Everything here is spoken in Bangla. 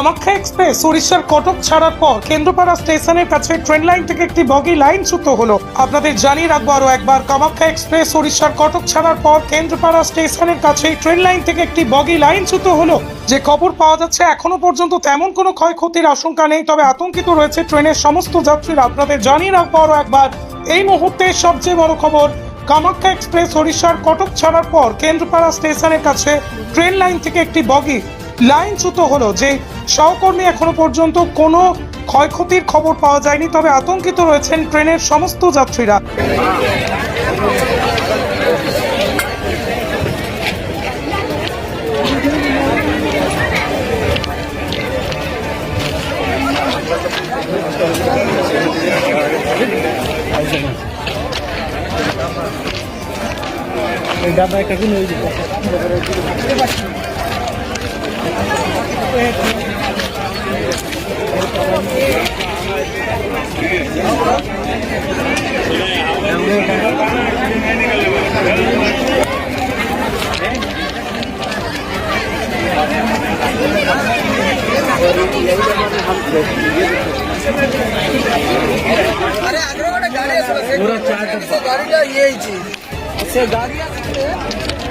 কামাখ্যা এক্সপ্রেস উড়িষ্যার কটক ছাড়ার পর কেন্দ্রপাড়া স্টেশনের কাছে ট্রেন লাইন থেকে একটি বগি লাইন চ্যুত হলো। আপনাদের জানিয়ে রাখব আরও একবার, কামাখ্যা এক্সপ্রেস উড়িষ্যার কটক ছাড়ার পর কেন্দ্রপাড়া স্টেশনের কাছে ট্রেন লাইন থেকে একটি বগি লাইন চ্যুত হলো। যে খবর পাওয়া যাচ্ছে এখনও পর্যন্ত তেমন কোনো ক্ষয়ক্ষতির আশঙ্কা নেই, তবে আতঙ্কিত রয়েছে ট্রেনের সমস্ত যাত্রীরা। আপনাদের জানিয়ে রাখব আরও একবার, এই মুহূর্তে সবচেয়ে বড় খবর, কামাখ্যা এক্সপ্রেস ওড়িশার কটক ছাড়ার পর কেন্দ্রপাড়া স্টেশনের কাছে ট্রেন লাইন থেকে একটি বগি লাইনচ্যুত হলো যে সহকর্মী এখনও পর্যন্ত কোনো ক্ষয়ক্ষতির খবর পাওয়া যায়নি, তবে আতঙ্কিত রয়েছেন ট্রেনের সমস্ত যাত্রীরা। ডাবা একটা पूरा चार्ट गाड़ी का यही चीज़। से गाड़ियाँ